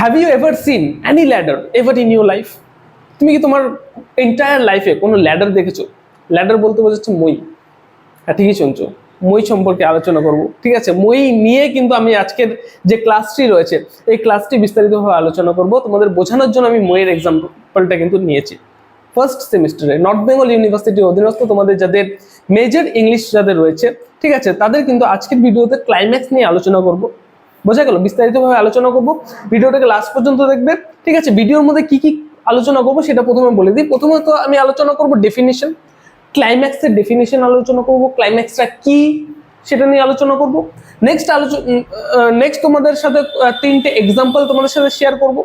Have you ever seen any ladder ever in your life তুমি কি তোমার entire লাইফে কোনো ল্যাডার দেখেছ? ল্যাডার বলতে বোঝাচ্ছে মই। হ্যাঁ ঠিকই শুনছো। মই সম্পর্কে আলোচনা করব। ঠিক আছে? মই নিয়ে কিন্তু আমি আজকের যে ক্লাসটি রয়েছে, এই ক্লাসটি বিস্তারিতভাবে আলোচনা করব। তোমাদের বোঝানোর জন্য আমি মইয়ের এক্সাম্পলটা কিন্তু নিয়েছি। ফার্স্ট সেমিস্টারে নর্থ বেঙ্গল ইউনিভার্সিটির অধীনস্থ তোমাদের যাদের মেজর ইংলিশ যাদের রয়েছে, ঠিক আছে? তাদের কিন্তু আজকের ভিডিওতে ক্লাইম্যাক্স নিয়ে আলোচনা করব। বোঝা গেল, বিস্তারিতভাবে আলোচনা করব। ভিডিওটাকে লাস্ট পর্যন্ত দেখবে ঠিক আছে, ভিডিওর মধ্যে কি কি আলোচনা করব সেটা প্রথমে বলে দিই। প্রথমত আমি আলোচনা করব ডেফিনিশন ক্লাইম্যাক্সের ডেফিনেশন আলোচনা করব ক্লাইম্যাক্সটা কি সেটা নিয়ে আলোচনা করব। নেক্সট আলোচনা নেক্সট তোমাদের সাথে তিনটে এক্সাম্পল তোমাদের সাথে শেয়ার করব।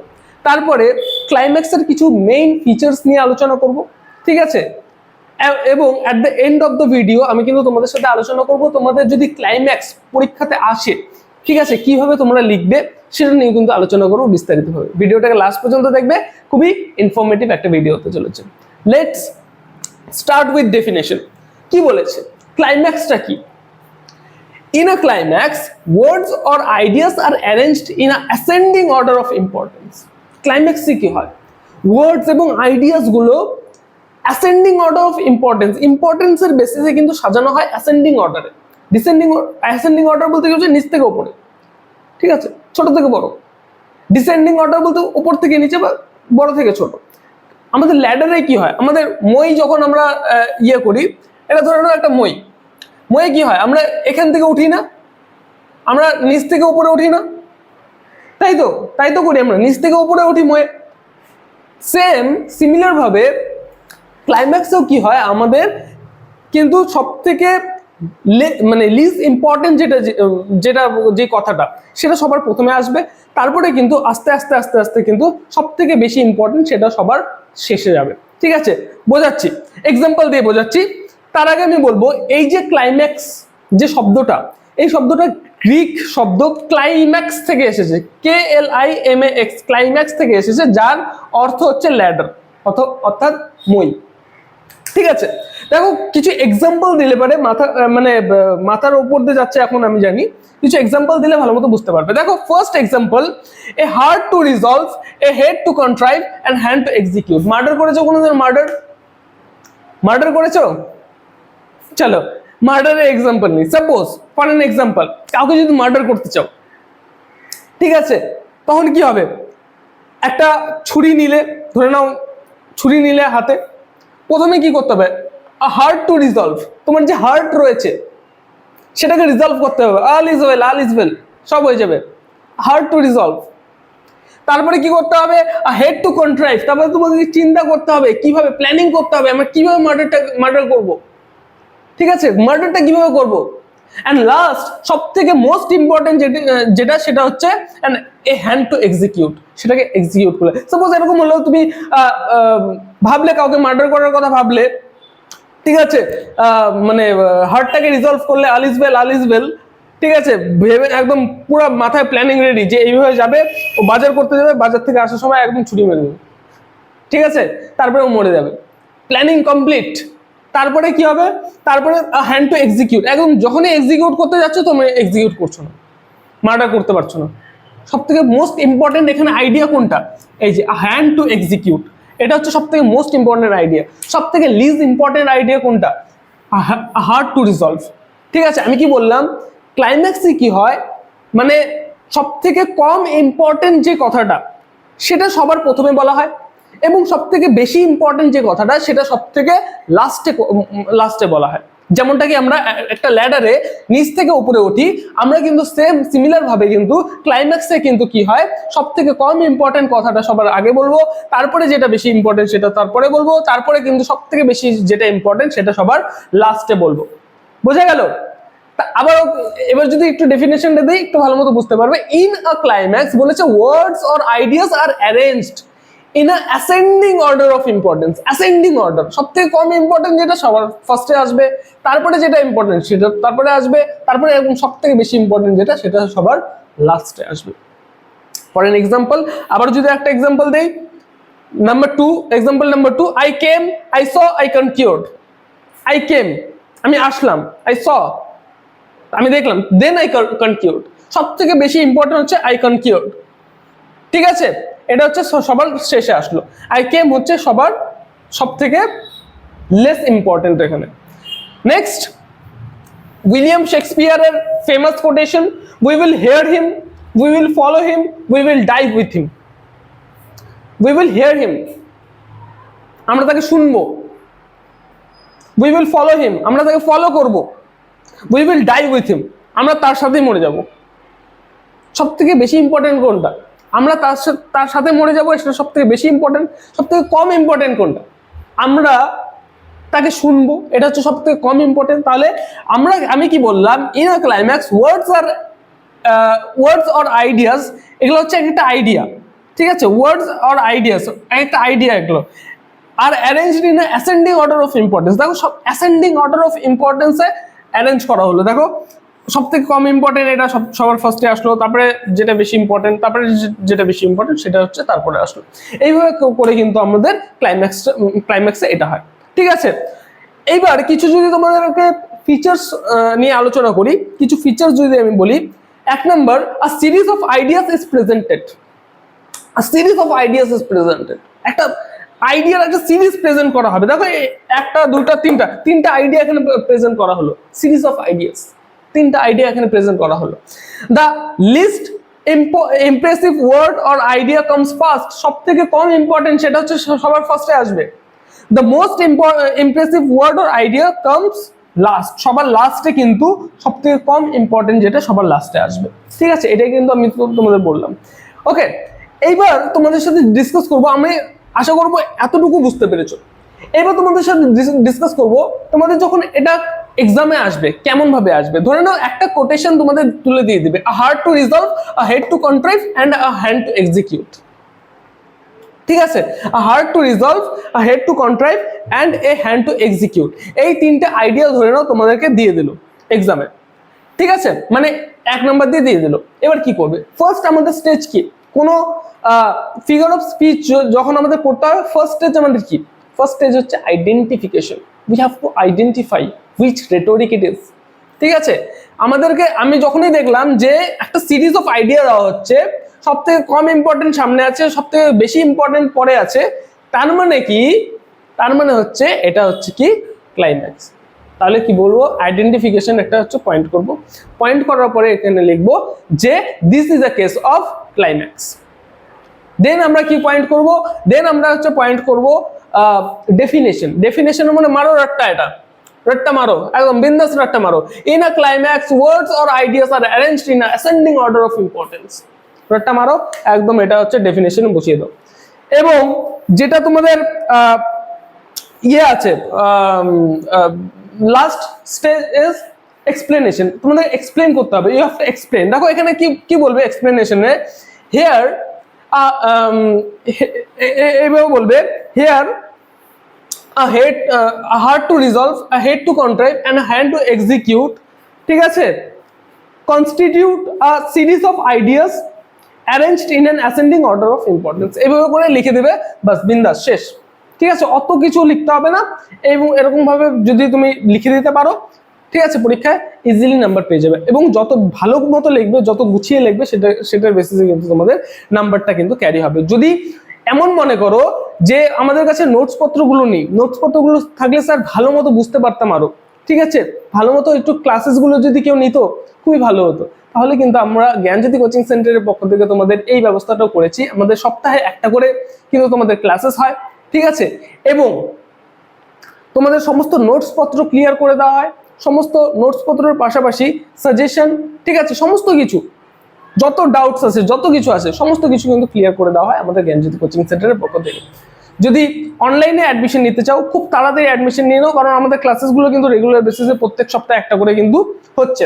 তারপরে ক্লাইম্যাক্সের কিছু মেইন ফিচার্স নিয়ে আলোচনা করব। ঠিক আছে? এবং at the end of the video আমি কিন্তু তোমাদের সাথে আলোচনা করব। তোমাদের যদি ক্লাইম্যাক্স পরীক্ষাতে আসে ঠিক আছে, কীভাবে তোমরা লিখবে সেটা নিয়ে কিন্তু আলোচনা করব বিস্তারিতভাবে। ভিডিওটাকে লাস্ট পর্যন্ত দেখবে, খুবই ইনফরমেটিভ একটা ভিডিও হতে চলেছে। লেটস স্টার্ট উইথ ডেফিনেশন কি বলেছে? ক্লাইম্যাক্সটা কি? In a climax words or ideas are arranged in a ascending order of importance ক্লাইম্যাক্সে কি হয়? ওয়ার্ডস এবং আইডিয়াসগুলো ascending order of importance importance বেসিসে কিন্তু সাজানো হয় অ্যাসেন্ডিং অর্ডারে ডিসেন্ডিং অ্যাসেন্ডিং অর্ডার বলতে কি হচ্ছে? নিচ থেকে উপরে। ঠিক আছে? ছোট থেকে বড়। ডিসেন্ডিং অর্ডার বলতে উপর থেকে নিচে বা বড় থেকে ছোট। আমাদের ল্যাডারে কি হয়? আমাদের মই যখন আমরা ইয়ে করি, এটা ধরে নাও একটা মই। মই কি হয়? আমরা এখান থেকে উঠি না। আমরা নিচ থেকে উপরে উঠি না। তাই তো? তাই তো করি আমরা। নিচ থেকে উপরে উঠি মই। সেম সিমিলার ভাবে ক্লাইম্যাক্সেও কি হয়? আমাদের কিন্তু সব থেকে মানে লিজ ইম্পর্টেন্ট যেটা যেটা, যে কথাটা, সেটা সবার প্রথমে আসবে। তারপরে কিন্তু আস্তে আস্তে আস্তে আস্তে কিন্তু সব থেকে বেশি ইম্পর্টেন্ট সেটা সবার শেষে যাবে। ঠিক আছে? বোঝাচ্ছি। এক্সাম্পল দিয়ে বোঝাচ্ছি। তার আগে আমি বলব, এই যে ক্লাইম্যাক্স যে শব্দটা, এই শব্দটা গ্রিক শব্দ ক্লাইম্যাক্স থেকে এসেছে। K L I M A X climax থেকে এসেছে, যার অর্থ হচ্ছে ল্যাডার অর্থাৎ মই। ঠিক আছে? দেখো, কিছু এক্সাম্পল দিলে পারে, মাথা মানে মাথার উপর দিয়ে যাচ্ছে এখন আমি জানি। কিছু এক্সাম্পল দিলে ভালো মতো বুঝতে পারবে। দেখো first example a hard to resolve a head to contrive and hand to execute murder করেছ কোনোদিন? মার্ডার মার্ডার করেছ? চলো মার্ডারের এক্সাম্পল নিই। সাপোজ ফর অ্যান এক্সাম্পল কাউকে যদি মার্ডার করতে চাও, ঠিক আছে? তখন কি হবে? একটা ছুরি নিলে, ধরে নাও, ছুরি নিলে হাতে, প্রথমে কি করতে হবে? হার্ট টু রিজলভ তোমার যে হার্ট রয়েছে, সেটাকে রিজলভ করতে হবে। All is well all is well সব হয়ে যাবে। হার্ট টু রিজলভ তারপরে কি করতে হবে? হেড টু কন্ট্রাইভ তারপরে তোমাকে চিন্তা করতে হবে, কীভাবে প্ল্যানিং করতে হবে, আমরা কীভাবে মার্ডারটা মার্ডার করব। ঠিক আছে? মার্ডারটা কীভাবে করব? অ্যান্ড লাস্ট সব থেকে মোস্ট ইম্পর্টেন্ট যেটা, সেটা হচ্ছে and a hand to execute সেটাকে এক্সিকিউট করলে সাপোজ এরকম হলো, তুমি ভাবলে, কাউকে মার্ডার করার কথা ভাবলে ঠিক আছে? মানে হার্টটাকে রিজলভ করলে আলিসবেল আলিসবেল ঠিক আছে? ভেবে একদম পুরো মাথায় প্ল্যানিং রেডি যে এইভাবে যাবে, ও বাজার করতে যাবে, বাজার থেকে আসার সময় একদম ছুটি মেরে দেবে। ঠিক আছে? তারপরে ও মরে যাবে। প্ল্যানিং কমপ্লিট তারপরে কি হবে? তারপরে হ্যান্ড টু এক্সিকিউট একদম যখনই এক্সিকিউট করতে যাচ্ছ তুমি এক্সিকিউট করছ না। মার্ডার করতে পারছ না। সব থেকে মোস্ট ইম্পর্টেন্ট এখানে আইডিয়া কোনটা? এই যে হ্যান্ড টু এক্সিকিউট এটা হচ্ছে সব থেকে মোস্ট ইম্পর্টেন্ট আইডিয়া সব থেকে লিজ ইম্পর্টেন্ট আইডিয়া কোনটা হার্ড টু রিজলভ ঠিক আছে, আমি কি বললাম? ক্লাইম্যাক্সে কি হয়? মানে সব থেকে কম ইম্পর্টেন্ট যে কথাটা, সেটা সবার প্রথমে বলা হয়। এবং সব থেকে বেশি ইম্পর্টেন্ট যে কথাটা, সেটা সব থেকে লাস্টে লাস্টে বলা হয়। যেমনটা কি আমরা একটা ল্যাডারে নিচ থেকে উপরে উঠি, আমরা কিন্তু সেম সিমিলার ভাবে কিন্তু ক্লাইম্যাক্সে কিন্তু কি হয় সব থেকে কম ইম্পর্টেন্ট কথাটা সবার আগে বলব, তারপরে যেটা বেশি ইম্পর্টেন্ট সেটা তারপরে বলব, তারপরে কিন্তু সব থেকে বেশি যেটা ইম্পর্টেন্ট সেটা সবার লাস্টে বলব। বোঝা গেল? তা আবার এবার যদি একটু ডেফিনেশনটা দিই, একটু ভালো মতো বুঝতে পারবে। ইন আ ক্লাইম্যাক্স বলেছে words or ideas are arranged in ascending order of importance ascending order সব থেকে কম ইম্পর্টেন্ট যেটা সবার ফার্স্টে আসবে, তারপরে যেটা ইম্পর্টেন্ট সেটা তারপরে আসবে, তারপরে এরকম সব থেকে বেশি ইম্পর্টেন্ট যেটা সেটা সবার লাস্টে আসবে। ফর এন এক্সাম্পল আবার যদি একটা এক্সাম্পল দেই number two example number two I came I saw I conquered I came আমি আসলাম আই স আমি দেখলাম দেন আই কনকিউর্ড সব থেকে বেশি ইম্পর্টেন্ট হচ্ছে আই কনকিউর্ড ঠিক আছে? এটা হচ্ছে সবার শেষে আসলো। আই কেম হচ্ছে সবার সব থেকে লেস ইম্পর্টেন্ট এখানে। Next William শেক্সপিয়ারের famous quotation we will hear him we will follow him we will die with him we will hear him আমরা তাকে শুনব। উই উইল ফলো হিম আমরা তাকে ফলো করব। We will die with him আমরা তার সাথেই মরে যাব। সব থেকে বেশি ইম্পর্টেন্ট কোনটা? আমরা তার তার সাথে মরে যাব, সেটা সব থেকে বেশি ইম্পর্টেন্ট সব থেকে কম ইম্পর্টেন্ট কোনটা? আমরা তাকে শুনব, এটা হচ্ছে সব থেকে কম ইম্পর্টেন্ট তাহলে আমরা, আমি কি বললাম in a climax words are words or ideas এগুলো হচ্ছে একটা আইডিয়া ঠিক আছে? ওয়ার্ডস অর আইডিয়াস একটা আইডিয়া এগুলো। আর arranged in ascending order of importance দেখো সব অ্যাসেন্ডিং অর্ডার অফ ইম্পর্টেন্সে অ্যারেঞ্জ করা হলো। দেখো সব থেকে কম ইম্পর্টেন্ট এটা সব, সবার ফার্স্টে আসলো, তারপরে যেটা বেশি ইম্পর্টেন্ট তারপরে যেটা বেশি ইম্পর্টেন্ট সেটা হচ্ছে তারপরে আসলো। এইভাবে করে কিন্তু আমাদের ক্লাইম্যাক্স ক্লাইম্যাক্সে এটা হয়। ঠিক আছে? এইবার কিছু যদি তোমাদেরকে ফিচার্স নিয়ে আলোচনা করি, কিছু ফিচার্স যদি আমি বলি, এক নম্বর a series of ideas is presented a series of ideas is presented একটা আইডিয়ার একটা সিরিজ প্রেজেন্ট করা হবে। দেখো একটা দুটা তিনটা তিনটা আইডিয়া এখানে প্রেজেন্ট করা হলো। সিরিজ অফ আইডিয়াস তিনটা আইডিয়া এখানে প্রেজেন্ট করা হলো। The least impressive word or idea comes first সব থেকে কম ইম্পর্টেন্ট সেটা হচ্ছে সবার ফার্স্টে আসবে। The most impressive word or idea comes last সবার লাস্টে কিন্তু সব থেকে কম ইম্পর্টেন্ট যেটা সবার লাস্টে আসবে। ঠিক আছে, এটাই কিন্তু আমি তোমাদের বললাম। ওকে এইবার তোমাদের সাথে ডিসকাস করব, আমি আশা করব এতটুকু বুঝতে পেরেছ। এবার তোমাদের সাথে ডিসকাস করব, তোমাদের যখন এটা এক্সামে আসবে, কেমন ভাবে আসবে? ধরে নাও একটা কোটেশন তোমাদের তুলে দিয়ে দিবে a hard to resolve a head to contrive and a hand to execute ঠিক আছে? A hard to resolve a head to contrive and a hand to execute এই তিনটে আইডিয়া ধরে নাও তোমাদেরকে দিয়ে দিল এক্সামে ঠিক আছে? মানে এক নাম্বার দিয়ে দিয়ে দিল। এবার কি করবে? ফার্স্ট আমাদের স্টেজ কি? কোনো ফিগার অফ স্পিচ যখন আমাদের করতে হবে ফার্স্ট স্টেজ আমাদের কি? ফার্স্ট স্টেজ হচ্ছে identification we have to identify which rhetoric it is ঠিক আছে? আমাদেরকে, আমি যখনই দেখলাম যে একটা সিরিজ অফ আইডিয়া দেওয়া হচ্ছে সব থেকে কম ইম্পর্টেন্ট সামনে আছে সব থেকে বেশি ইম্পর্টেন্ট পরে আছে, তার মানে কি? তার মানে হচ্ছে, এটা হচ্ছে কি? ক্লাইম্যাক্স তাহলে কি বলব? আইডেন্টিফিকেশন একটা হচ্ছে পয়েন্ট করব। পয়েন্ট করার পরে এখানে লিখব যে this is a case of climax then আমরা কি পয়েন্ট করব? দেন আমরা হচ্ছে পয়েন্ট করব ডেফিনেশন ডেফিনেশন মানে মারো, রাট্টা এটা। রাট্টা মারো, একদম বিন্দাস রাট্টা মারো। In a climax words or ideas are arranged in ascending order of importance রাট্টা মারো, একদম এটা হচ্ছে ডেফিনেশন বসিয়ে দাও। এবং যেটা তোমাদের ইয়ে আছে লাস্ট স্টেজ ইজ এক্সপ্লেনেশন তোমাদের এক্সপ্লেন করতে হবে ইউ হ্যাভ টু এক্সপ্লেন দেখো এখানে কি কি বলবে এক্সপ্লেনেশনে হেয়ার এইভাবে বলবে here a head uh, a heart to resolve a head to contrive and a hand to execute ঠিক আছে? constitute a series of ideas arranged in an ascending order of importance এইভাবে করে লিখে দেবে বাস বিন্দাস শেষ। ঠিক আছে? অত কিছু লিখতে হবে না। এবং এরকম ভাবে যদি তুমি লিখে দিতে পারো ঠিক আছে? পরীক্ষায় ইজিলি নাম্বার পেয়ে যাবে। এবং যত ভালো মতো লিখবে যত গুছিয়ে লিখবে সেটা সেটার বেসিসে কিন্তু তোমাদের নাম্বারটা কিন্তু ক্যারি হবে। যদি এমন মনে করো যে আমাদের কাছে নোটস পত্রগুলো নেই। নোটস পত্রগুলো থাকলে স্যার ভালো মতো বুঝতে পারতাম আরও। ঠিক আছে? ভালো মতো একটু ক্লাসেসগুলো যদি কেউ নিত, খুবই ভালো হতো। তাহলে কিন্তু আমরা জ্ঞানজ্যোতি কোচিং সেন্টারের পক্ষ থেকে তোমাদের এই ব্যবস্থাটাও করেছি। আমাদের সপ্তাহে একটা করে কিন্তু তোমাদের ক্লাসেস হয়। ঠিক আছে? এবং তোমাদের সমস্ত নোটস পত্র ক্লিয়ার করে দেওয়া হয়। সমস্ত নোটস পত্রের পাশাপাশি সাজেশন ঠিক আছে? সমস্ত কিছু। যত ডাউটস আছে, যত কিছু আছে, সমস্ত কিছু কিন্তু ক্লিয়ার করে দেওয়া হয় আমাদের জ্ঞানজ্যোতি কোচিং সেন্টারের পক্ষ থেকে। যদি অনলাইনে অ্যাডমিশন নিতে চাও, খুব তাড়াতাড়ি অ্যাডমিশন নিয়ে নাও, কারণ আমাদের ক্লাসেসগুলো কিন্তু রেগুলার বেসিসে প্রত্যেক সপ্তাহে একটা করে কিন্তু হচ্ছে।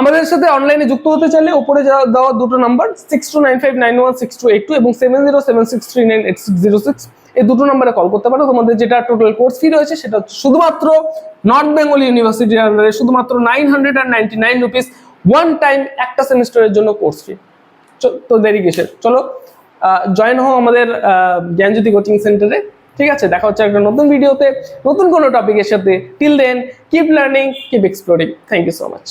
আমাদের সাথে অনলাইনে যুক্ত হতে চাইলে উপরে যা দেওয়া দুটো number six two nine five nine one six two eight two এবং seven zero seven six three nine eight six zero six এই দুটো নাম্বারে কল করতে পারো। তোমাদের যেটা টোটাল কোর্স ফি রয়েছে, সেটা শুধুমাত্র নর্থ বেঙ্গল ইউনিভার্সিটির আন্ডারে শুধুমাত্র nine hundred and ninety nine rupees one time একটা সেমিস্টারের জন্য কোর্স ফি তো দেরি গেছে চলো জয়েন হও আমাদের জ্ঞানজ্যোতি কোচিং সেন্টারে ঠিক আছে, দেখা হচ্ছে একটা নতুন ভিডিওতে নতুন কোনো টপিকের সাথে। Till then keep learning keep exploring thank you so much